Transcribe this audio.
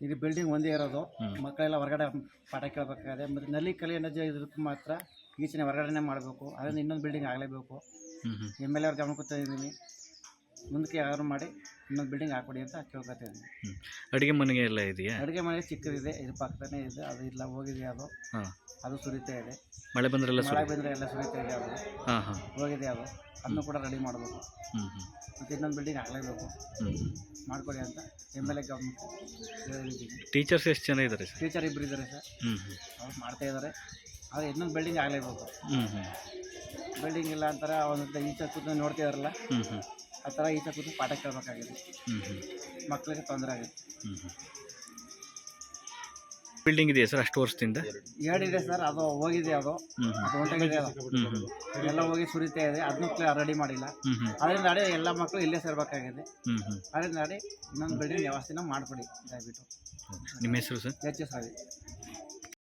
ಇದು ಬಿಲ್ಡಿಂಗ್ ಒಂದೇ ಇರೋದು. ಮಕ್ಕಳೆಲ್ಲ ಹೊರಗಡೆ ಪಾಠ ಕೇಳಬೇಕಾಗಿದೆ ಮತ್ತು ನಲ್ಲಿ ಕಲಿ ಅನ್ನೋದು ಇದಕ್ಕೆ ಮಾತ್ರ ಈಚಿನ ಹೊರಗಡೆನೇ ಮಾಡಬೇಕು. ಅದರಿಂದ ಇನ್ನೊಂದು ಬಿಲ್ಡಿಂಗ್ ಆಗಲೇಬೇಕು. ಎಂ ಎಲ್ ಎ ಅವ್ರ ಗಮನಕ್ಕೆ ಇದ್ದೀನಿ ಮುಂದಕ್ಕೆ ಯಾರು ಮಾಡಿ ಇನ್ನೊಂದು ಬಿಲ್ಡಿಂಗ್ ಹಾಕ್ಕೊಡಿ ಅಂತ ಹ್ಞೂ ಅಡುಗೆ ಮನೆಗೆ ಎಲ್ಲ ಇದೆಯಾ? ಅಡುಗೆ ಮನೆ ಚಿಕ್ಕದಿದೆ ಇದು ಪಕ್ಕದೇ ಇದೆ. ಅದು ಇಲ್ಲ ಹೋಗಿದೆ ಅದು. ಅದು ಸುರಿತಾ ಇದೆ. ಮಳೆ ಬಂದ್ರೆಲ್ಲ ಮಳೆ ಬಂದರೆ ಎಲ್ಲ ಸುರಿತಾ ಇದೆ ಅದು. ಹೋಗಿದೆ ಅದು. ಅದನ್ನು ಕೂಡ ರೆಡಿ ಮಾಡಬೇಕು. ಮತ್ತು ಇನ್ನೊಂದು ಬಿಲ್ಡಿಂಗ್ ಆಗಲೇಬೇಕು. ಮಾಡಿಕೊಡಿ ಅಂತ M L A government teachers ಎಷ್ಟು ಜನ ಇದ್ದಾರೆ ಸರ್? ಟೀಚರ್ ಇಬ್ಬರು ಇದ್ದಾರೆ ಸರ್. ಹ್ಞೂ ಹ್ಞೂ ಅವ್ರು ಮಾಡ್ತಾ ಇದ್ದಾರೆ ಆದರೆ ಇನ್ನೊಂದು ಬಿಲ್ಡಿಂಗ್ ಆಗಲೇಬೇಕು. ಹ್ಞೂ ಹ್ಞೂ ಬಿಲ್ಡಿಂಗ್ ಇಲ್ಲ ಅಂತಾರೆ ಒಂದು ಈಚೆ ಕೂತು ನೋಡ್ತಿದಾರಲ್ಲ ಹ್ಞೂ ಹ್ಞೂ ಆ ಥರ ಈಚೆ ಕೂತು ಪಾಠ ಕೇಳಬೇಕಾಗಿದೆ. ಹ್ಞೂ ಹ್ಞೂ ಮಕ್ಕಳಿಗೆ ತೊಂದರೆ ಆಗುತ್ತೆ. ಹ್ಞೂ ಹ್ಞೂ ಬಿಲ್ಡಿಂಗ್ ಇದೆಯಾ ಸರ್ ಅಷ್ಟು ವರ್ಷದಿಂದ? ಹೇಳಿದೆ ಸರ್ ಅದು ಹೋಗಿದೆ ಅದು. ಹೊಂಟಾಗಿದೆ ಎಲ್ಲ ಹೋಗಿ ಸುರಿತಾ ಇದೆ ಅದನ್ನು ರೆಡಿ ಮಾಡಿಲ್ಲ. ಅದರಿಂದ ಅಡಿ ಎಲ್ಲ ಮಕ್ಕಳು ಇಲ್ಲೇ ಸೇರ್ಬೇಕಾಗಿದೆ. ಹ್ಮ್ ಅದರಿಂದ ಅಡಿ ಇನ್ನೊಂದು ಬಿಲ್ಡಿಂಗ್ ವ್ಯವಸ್ಥೆನ ಮಾಡಿಕೊಡಿ ದಯವಿಟ್ಟು. ನಿಮ್ಮ ಹೆಸರು ಸರ್? H S Ravi